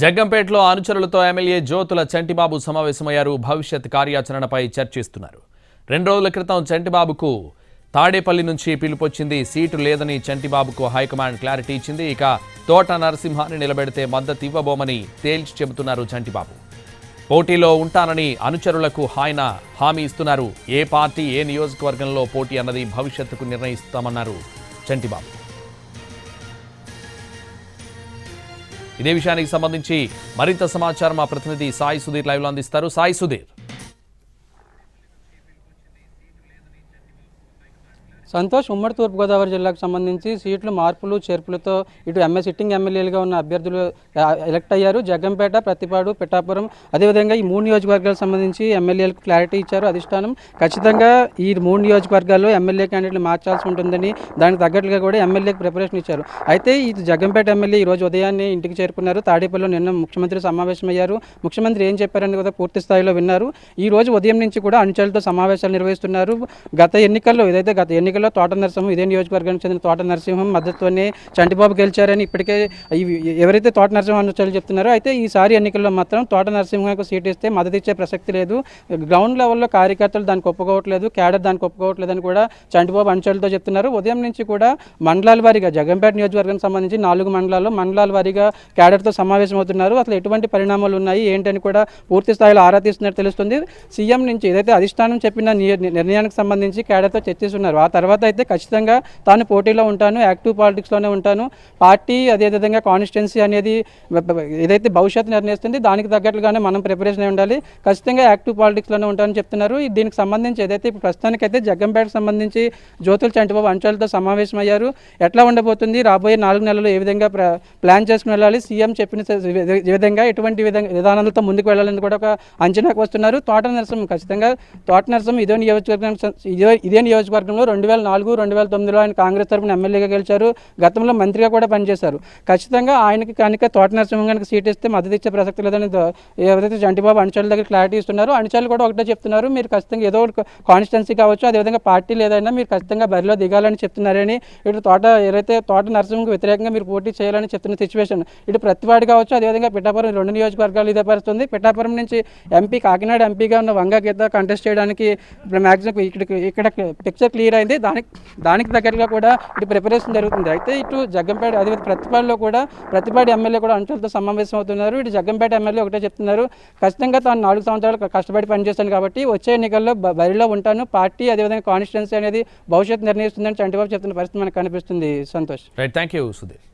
జగ్గంపేటలో అనుచరులతో ఎమ్మెల్యే జ్యోతుల చంటిబాబు సమావేశమయ్యారు. భవిష్యత్ కార్యాచరణపై చర్చిస్తున్నారు. రెండు రోజుల క్రితం చంటిబాబుకు తాడేపల్లి నుంచి పిలుపొచ్చింది. సీటు లేదని చంటిబాబుకు హైకమాండ్ క్లారిటీ ఇచ్చింది. ఇక తోట నరసింహాన్ని నిలబెడితే మద్దతు ఇవ్వబోమని తేల్చి చెబుతున్నారు చంటిబాబు. పోటీలో ఉంటానని అనుచరులకు ఆయన హామీ ఇస్తున్నారు. ఏ పార్టీ ఏ నియోజకవర్గంలో పోటీ అన్నది భవిష్యత్తుకు నిర్ణయిస్తామన్నారు చంటిబాబు. ఇదే విషయానికి సంబంధించి మరింత సమాచారం మా ప్రతినిధి సాయి సుధీర్ లైవ్లో అందిస్తారు. సాయి సుధీర్. సంతోష్ ఉమ్మడి తూర్పుగోదావరి జిల్లాకు సంబంధించి సీట్లు మార్పులు చేర్పులతో ఇటు ఎంఎస్ సిట్టింగ్ ఎమ్మెల్యేలుగా ఉన్న అభ్యర్థులు ఎలక్ట్ అయ్యారు. జగ్గంపేట ప్రతిపాడు పిఠాపురం. అదేవిధంగా ఈ మూడు నియోజకవర్గాలకు సంబంధించి ఎమ్మెల్యేలకు క్లారిటీ ఇచ్చారు. అధిష్టానం ఖచ్చితంగా ఈ మూడు నియోజకవర్గాల్లో ఎమ్మెల్యే క్యాండిడేట్లు మార్చాల్సి ఉంటుందని దానికి తగ్గట్లుగా కూడా ఎమ్మెల్యేకి ప్రిపరేషన్ ఇచ్చారు. అయితే ఈ జగ్గంపేట ఎమ్మెల్యే ఈ రోజు ఉదయాన్నే ఇంటికి చేరుకున్నారు. తాడేపల్లిలో నిన్న ముఖ్యమంత్రి సమావేశమయ్యారు. ముఖ్యమంత్రి ఏం చెప్పారని కూడా పూర్తి స్థాయిలో విన్నారు. ఈ రోజు ఉదయం నుంచి కూడా అనుచరులతో సమావేశాలు నిర్వహిస్తున్నారు. గత ఎన్నికల్లో ఏదైతే గత ఎన్నికల్లో తోట నరసింహం ఇదే నియోజకవర్గానికి చెందిన తోట నరసింహం మద్దతుతోనే చంటిబాబు గెలిచారని ఇప్పటికే ఎవరైతే తోట నరసింహం అనుచరులు చెప్తున్నారో అయితే ఈసారి ఎన్నికల్లో మాత్రం తోట నరసింహకు సీట్ ఇస్తే మద్దతు ఇచ్చే ప్రసక్తి లేదు. గ్రౌండ్ లెవెల్లో కార్యకర్తలు దానికి ఒప్పుకోవట్లేదు క్యాడర్ దానికి ఒప్పుకోవట్లేదు అని కూడా చంటిబాబు అనుచరులతో చెప్తున్నారు. ఉదయం నుంచి కూడా మండలాల వారీగా జగంపేట నియోజకవర్గానికి సంబంధించి నాలుగు మండలాల్లో మండలాల వారీగా క్యాడర్తో సమావేశం అవుతున్నారు అసలు ఎటువంటి పరిణామాలు ఉన్నాయి ఏంటని కూడా పూర్తి స్థాయిలో ఆరా తీస్తున్నట్టు తెలుస్తుంది. సీఎం నుంచి ఏదైతే అధిష్టానం చెప్పిన నిర్ణయానికి సంబంధించి క్యాడర్తో చర్చిస్తున్నారు. ఆ తర్వాత అయితే ఖచ్చితంగా తాను పోటీలో ఉంటాను యాక్టివ్ పాలిటిక్స్లోనే ఉంటాను. పార్టీ అదేవిధంగా కాన్స్టిట్యున్సీ అనేది ఏదైతే భవిష్యత్తు నిర్ణయిస్తుంది దానికి తగ్గట్లుగానే మనం ప్రిపరేషన్ అయి ఉండాలి. ఖచ్చితంగా యాక్టివ్ పాలిటిక్స్లోనే ఉంటానని చెప్తున్నారు. దీనికి సంబంధించి ఏదైతే ఇప్పుడు ప్రస్తుతానికైతే జగ్గంపేటకు సంబంధించి జ్యోతుల చంటిబాబు అంశాలతో సమావేశం అయ్యారు ఎట్లా ఉండబోతుంది? రాబోయే నాలుగు నెలలు ఏ విధంగా ప్లాన్ చేసుకుని వెళ్ళాలి? సీఎం చెప్పిన విధంగా ఎటువంటి విధంగా విధానాలతో ముందుకు వెళ్ళాలని కూడా ఒక అంచనాకు వస్తున్నారు. తోట నరసం ఖచ్చితంగా తోట నరసం ఇదే నియోజకవర్గం ఇదే ఇదే నియోజకవర్గంలో రెండు వేల నాలుగు రెండు వేల తొమ్మిదిలో ఆయన కాంగ్రెస్ తరపున ఎమ్మెల్యేగా గెలిచారు. గతంలో మంత్రిగా కూడా పనిచేశారు. ఖచ్చితంగా ఆయనకి కనుక తోట నరసింహం కనుక సీట్ ఇస్తే మద్దతు ఇచ్చే ప్రసక్తి లేదని ఏదైతే జంటిబాబు అణచాల దగ్గర క్లారిటీ ఇస్తున్నారో అణచాలు కూడా ఒకటే చెప్తున్నారు మీరు ఖచ్చితంగా ఏదో ఒక కాన్స్టిట్యున్సీ కావచ్చు అదేవిధంగా పార్టీ లేదైనా మీరు ఖచ్చితంగా బరిలో దిగాలని చెప్తున్నారని ఇటు తోట ఏదైతే తోట నరసింహకు వ్యతిరేకంగా మీరు పోటీ చేయాలని చెప్తున్న సిచ్యువేషన్ ఇటు ప్రతివాడి కావచ్చు అదేవిధంగా పిఠాపురం రెండు నియోజకవర్గాలు ఇదే పరిస్థితుంది. పిఠాపురం నుంచి ఎంపీ కాకినాడ ఎంపీగా ఉన్న వంగ గీత కంటెస్ట్ చేయడానికి మ్యాక్సిమం ఇక్కడ ఇక్కడ పిక్చర్ క్లియర్ అయింది. దానికి దానికి దగ్గరగా కూడా ఇటు ప్రిపరేషన్ జరుగుతుంది. అయితే ఇటు జగ్గంపేట అదే ప్రతిపాడులో కూడా ప్రతిపాడు ఎమ్మెల్యే కూడా అంచులతో సమావేశం అవుతున్నారు. ఇటు జగ్గంపేట ఎమ్మెల్యే ఒకటే చెప్తున్నారు. ఖచ్చితంగా తాను నాలుగు సంవత్సరాలు కష్టపడి పనిచేస్తాను కాబట్టి వచ్చే ఎన్నికల్లో బరిలో ఉంటాను. పార్టీ అదేవిధంగా కాన్స్టిట్యున్సీ అనేది భవిష్యత్తు నిర్ణయిస్తుందని చంటిబాబు చెప్తున్న పరిస్థితి మనకు కనిపిస్తుంది. Santosh. Right thank you Sudheer